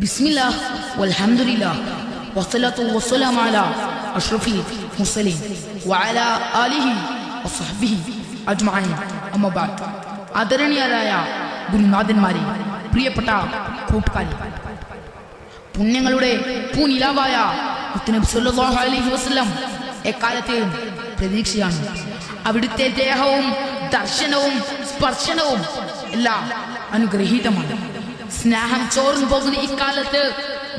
ബിസ്മില്ലാ വൽഹംദുലില്ലാ വസ്സലാത്തു വസ്സലാമു അലാ അഷ്റഫിൽ മുർസലീൻ വഅലാ ആലിഹി വസ്സഹ്ബിഹി അജ്മഈൻ. അമ്മാ ബഅദ് ആദരണീയരായ ഗുരുനാഥന്മാരെ പ്രിയപ്പെട്ട കൂട്ടുകാരെ പുണ്യങ്ങളുടെ പൂനിലാവായ മുത്തുനബി സല്ലല്ലാഹു അലൈഹി വസല്ലം എക്കാലത്തെയും പ്രതീക്ഷയാണ്. അവിടുത്തെ ദേഹവും ദർശനവും സ്പർശനവും എല്ലാം അനുഗ്രഹീതമാണ്. സ്നേഹം ചോർന്നു പോകുന്ന ഇക്കാലത്ത്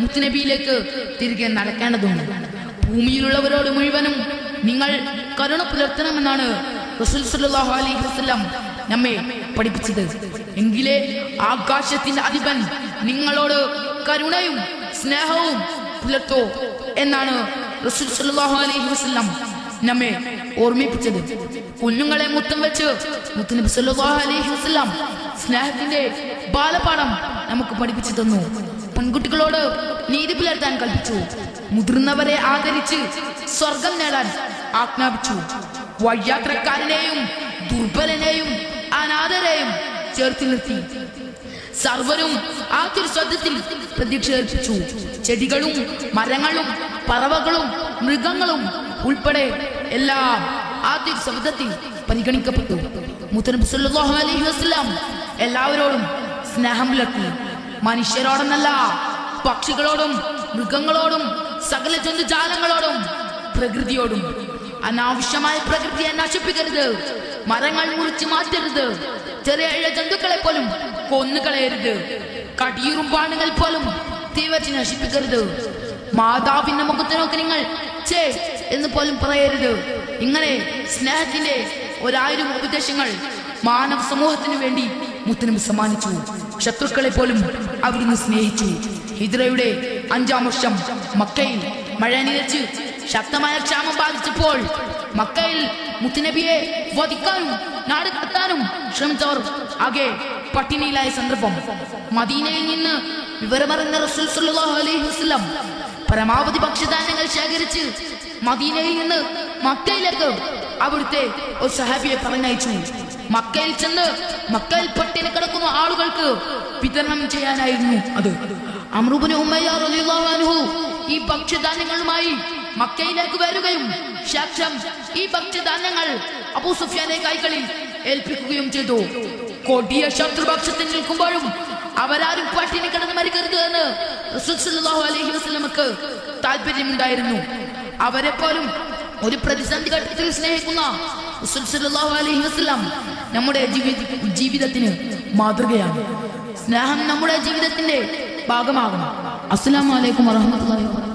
മുത്തുനബിയിലേക്ക് തിരികെ നടക്കേണ്ടതുണ്ട്. ഭൂമിയിലുള്ളവരോട് മുഴുവനും നിങ്ങൾ കരുണ പുലർത്തണമെന്നാണ് റസൂൽ സല്ലല്ലാഹു അലൈഹി വസല്ലം നമ്മെ പഠിപ്പിച്ചത്. എങ്കിലേ ആകാശത്തിന്റെ അധിപൻ നിങ്ങളോട് കരുണയും സ്നേഹവും പുലർത്തോ എന്നാണ് റസൂൽ സല്ലല്ലാഹു അലൈഹി വസല്ലം നമ്മെ ഓർമ്മിപ്പിച്ചത്. കുഞ്ഞുങ്ങളെ മുത്തം വെച്ച് മുത്തുനബി സല്ലല്ലാഹു അലൈഹി വസല്ലം സ്നേഹത്തിന്റെ ബാലപാഠം നമുക്ക് പഠിപ്പിച്ചു തന്നു. പെൺകുട്ടികളോട് നീതി പുലർത്താൻ കൽപ്പിച്ചു. മുതിർന്നവരെ ആദരിച്ച് സ്വർഗം നേടാൻ ആജ്ഞാപിച്ചു. വഴിയാത്രക്കാരനെയും ദുർബലനെയും അനാഥരെയും ചേർത്ത് നിർത്തി. സർവരും ആ തിരുസ്വത്തിൽ പ്രതീക്ഷ ചെടികളും മരങ്ങളും പറവകളും മൃഗങ്ങളും ഉൾപ്പെടെ എല്ലാം ആ തിരുസ്വത്തിൽ പരിഗണിക്കപ്പെട്ടു. മുത്തനബി സല്ലല്ലാഹു അലൈഹി വസല്ലം എല്ലാവരോടും സ്നേഹം പുലർത്തി മനുഷ്യരോടെന്നല്ല പക്ഷികളോടും മൃഗങ്ങളോടും സകല ജന്തുജാലങ്ങളോടും പ്രകൃതിയോടും. അനാവശ്യമായ പ്രകൃതിയെ നശിപ്പിക്കരുത്. മരങ്ങൾ മുറിച്ചു മാറ്റരുത്. ചെറിയ ജന്തുക്കളെ പോലും കൊന്നുകളയരുത് കടിയുറുമ്പാണുകൾ പോലും തീവച്ച് നശിപ്പിക്കരുത്. മാതാവിന്റെ മുഖത്ത് നോക്കി നിങ്ങൾ ചേ എന്ന് പോലും പറയരുത്. ഇങ്ങനെ സ്നേഹത്തിന്റെ ഒരായിരം ഉപദേശങ്ങൾ മാനവ സമൂഹത്തിന് വേണ്ടി മുത്തനബി സമ്മാനിച്ചു. ശത്രുക്കളെ പോലും അവിടുന്ന് സ്നേഹിച്ചു. ഹിദ്രയുടെ അഞ്ചാം വർഷം മക്കയിൽ മഴ നിലച്ച് ശക്തമായ ക്ഷാമം ബാധിച്ചപ്പോൾ മക്കയിൽ മുത്തുനബിയെ വധിക്കാനും നാട് കടത്താനും ശ്രമിച്ചവർ ആകെ പട്ടിണിയിലായ സന്ദർഭം. മദീനയിൽ നിന്ന് വിവരമറിഞ്ഞ റസൂൽ സല്ലല്ലാഹു അലൈഹി വസല്ലം പരമാവധി ഭക്ഷ്യധാന്യങ്ങൾ ശേഖരിച്ച് മദീനയിൽ നിന്ന് മക്കയിലേക്ക് അവിടുത്തെ ഒരു സഹാബിയെ പറഞ്ഞയച്ചു. മക്കയിൽ ചെന്ന് മക്കയിൽ പട്ടിണി കിടക്കുന്ന ആളുകൾക്ക് വിതരണം ചെയ്യാനായിരുന്നു അത്. അമ്രുബിന് ഉമ്മയാറു ഈ ഭക്ഷ്യധാന്യങ്ങളുമായി മക്കയിലേക്ക് വരികയും ശേഷം ഈ ഭക്ഷ്യധാന്യങ്ങൾ അബൂ സുഫിയാനെ കൈകളിൽ ഏൽപ്പിക്കുകയും ചെയ്തു. കൊടിയ ശത്രുപക്ഷത്തിൽ നിൽക്കുമ്പോഴും അവരാരും പട്ടിണി കിടന്ന് മരിക്കരുത് എന്ന് അലൈഹി വസല്ലമക്ക് താല്പര്യമുണ്ടായിരുന്നു അവരെ പോലും ഒരു പ്രതിസന്ധി ഘട്ടത്തിൽ സ്നേഹിക്കുന്ന അലൈഹി നമ്മുടെ ജീവിത ജീവിതത്തിന് മാതൃകയാണ്. സ്നേഹം നമ്മുടെ ജീവിതത്തിന്റെ ഭാഗമാകണം. അസ്സലാമു അലൈക്കും വറഹ്മത്തുള്ളാഹി വബറകാതുഹു